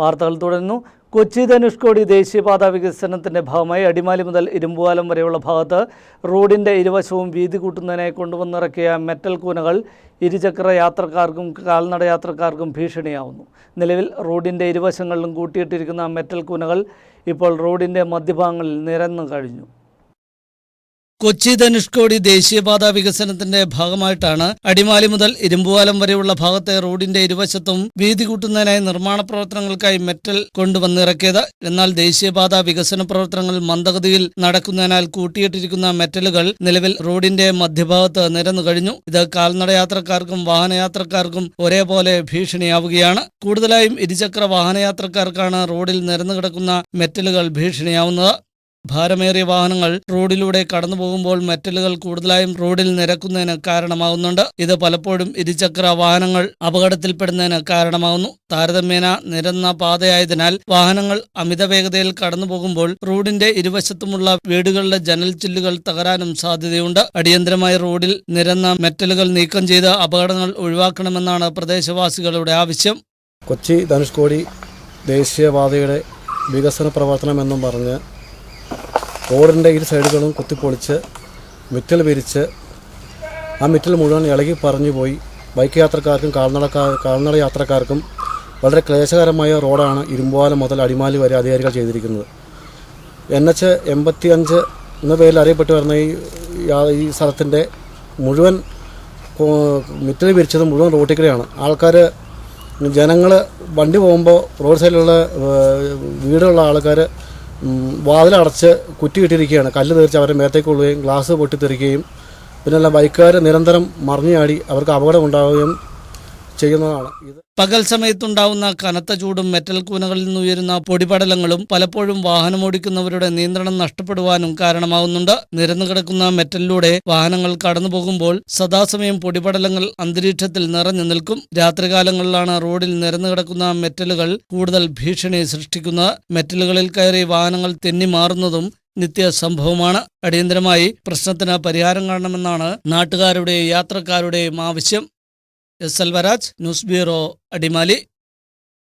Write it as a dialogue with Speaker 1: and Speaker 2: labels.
Speaker 1: വാർത്തകൾ തുടരുന്നു. കൊച്ചി ധനുഷ്കോടി ദേശീയപാത വികസനത്തിന്റെ ഭാഗമായി അടിമാലി മുതൽ ഇരുമ്പുവാലം വരെയുള്ള ഭാഗത്ത് റോഡിന്റെ ഇരുവശവും വീതി കൂട്ടുന്നതിനായി കൊണ്ടുവന്നിറക്കിയ മെറ്റൽ കൂനകൾ ഇരുചക്ര യാത്രക്കാർക്കും കാൽനട യാത്രക്കാർക്കും ഭീഷണിയാവുന്നു. നിലവിൽ റോഡിന്റെ ഇരുവശങ്ങളിലും കൂട്ടിയിട്ടിരിക്കുന്ന മെറ്റൽ കൂനകൾ ഇപ്പോൾ റോഡിന്റെ മധ്യഭാഗങ്ങളിൽ നിരന്നു കഴിഞ്ഞു. കൊച്ചി ധനുഷ്കോടി ദേശീയപാത വികസനത്തിന്റെ ഭാഗമായിട്ടാണ് അടിമാലി മുതൽ ഇരുമ്പുവാലം വരെയുള്ള ഭാഗത്തെ റോഡിന്റെ ഇരുവശത്തും വീതി കൂട്ടുന്നതിനായി നിർമ്മാണ പ്രവർത്തനങ്ങൾക്കായി മെറ്റൽ കൊണ്ടുവന്നിറക്കിയത്. എന്നാൽ ദേശീയപാത വികസന പ്രവർത്തനങ്ങൾ മന്ദഗതിയിൽ നടക്കുന്നതിനാൽ കൂട്ടിയിട്ടിരിക്കുന്ന മെറ്റലുകൾ നിലവിൽ റോഡിന്റെ മധ്യഭാഗത്ത് നിരന്നു കഴിഞ്ഞു. ഇത് കാൽനടയാത്രക്കാർക്കും വാഹനയാത്രക്കാർക്കും ഒരേപോലെ ഭീഷണിയാവുകയാണ്. കൂടുതലായും ഇരുചക്ര വാഹനയാത്രക്കാർക്കാണ് റോഡിൽ നിരന്നു കിടക്കുന്ന മെറ്റലുകൾ ഭീഷണിയാവുന്നത്. ഭാരമേറിയ വാഹനങ്ങൾ റോഡിലൂടെ കടന്നു പോകുമ്പോൾ മെറ്റലുകൾ കൂടുതലായും റോഡിൽ നിരക്കുന്നതിന് കാരണമാകുന്നുണ്ട്. ഇത് പലപ്പോഴും ഇരുചക്ര വാഹനങ്ങൾ അപകടത്തിൽപ്പെടുന്നതിന് കാരണമാകുന്നു. താരതമ്യേന നിരന്ന പാതയായതിനാൽ വാഹനങ്ങൾ അമിത വേഗതയിൽ കടന്നു പോകുമ്പോൾ റോഡിന്റെ ഇരുവശത്തുമുള്ള വീടുകളുടെ ജനൽ ചില്ലുകൾ തകരാനും സാധ്യതയുണ്ട്. അടിയന്തരമായി റോഡിൽ നിരന്ന മെറ്റലുകൾ നീക്കം ചെയ്ത് അപകടങ്ങൾ ഒഴിവാക്കണമെന്നാണ് പ്രദേശവാസികളുടെ ആവശ്യം.
Speaker 2: കൊച്ചി ധനുഷ്കോടി ദേശീയപാതയുടെ വികസന പ്രവർത്തനം എന്നും പറഞ്ഞ് റോഡിന്റെ ഇരു സൈഡുകളും കുത്തിപ്പൊളിച്ച് മിറ്റൽ വിരിച്ച് ആ മിറ്റൽ മുഴുവൻ ഇളകി പറഞ്ഞു പോയി. ബൈക്ക് യാത്രക്കാർക്കും കാൽനട കാൽനട യാത്രക്കാർക്കും വളരെ ക്ലേശകരമായ റോഡാണ് ഇരുമ്പാലം മുതൽ അടിമാലി വരെ അധികാരികൾ ചെയ്തിരിക്കുന്നത്. എൻ എച്ച് എൺപത്തി അഞ്ച് എന്ന പേരിൽ അറിയപ്പെട്ടു വരുന്ന ഈ ഈ സ്ഥലത്തിന്റെ മുഴുവൻ മിറ്റൽ വിരിച്ചത് മുഴുവൻ റോട്ടിൽ കൂടെയാണ് ആൾക്കാർ ജനങ്ങൾ വണ്ടി പോകുമ്പോൾ റോഡ് സൈഡിലുള്ള വീടുള്ള ആൾക്കാർ വാതിലടച്ച് കുറ്റിയിട്ടിരിക്കുകയാണ് കല്ല് തീർച്ച് അവരുടെ മേത്തേക്ക് കൊള്ളുകയും ഗ്ലാസ് പൊട്ടിത്തെറിക്കുകയും പിന്നെല്ലാം ബൈക്കുകാർ നിരന്തരം മറിഞ്ഞാടി അവർക്ക് അപകടം ഉണ്ടാവുകയും ചെയ്യുന്നതാണ്.
Speaker 1: പകൽ സമയത്തുണ്ടാവുന്ന കനത്ത ചൂടും മെറ്റൽ കൂനകളിൽ നിന്ന് ഉയരുന്ന പൊടിപടലങ്ങളും പലപ്പോഴും വാഹനമോടിക്കുന്നവരുടെ നിയന്ത്രണം നഷ്ടപ്പെടുവാനും കാരണമാവുന്നുണ്ട്. നിരന്നു കിടക്കുന്ന മെറ്റലിലൂടെ വാഹനങ്ങൾ കടന്നുപോകുമ്പോൾ സദാസമയം പൊടിപടലങ്ങൾ അന്തരീക്ഷത്തിൽ നിറഞ്ഞു നിൽക്കും. രാത്രികാലങ്ങളിലാണ് റോഡിൽ നിരന്നു കിടക്കുന്ന മെറ്റലുകൾ കൂടുതൽ ഭീഷണി സൃഷ്ടിക്കുന്നത്. മെറ്റലുകളിൽ കയറി വാഹനങ്ങൾ തെന്നി മാറുന്നതും നിത്യ സംഭവമാണ്. അടിയന്തരമായി പ്രശ്നത്തിന് പരിഹാരം കാണണമെന്നാണ് നാട്ടുകാരുടെയും യാത്രക്കാരുടെയും ആവശ്യം. S L news bureau Adimali.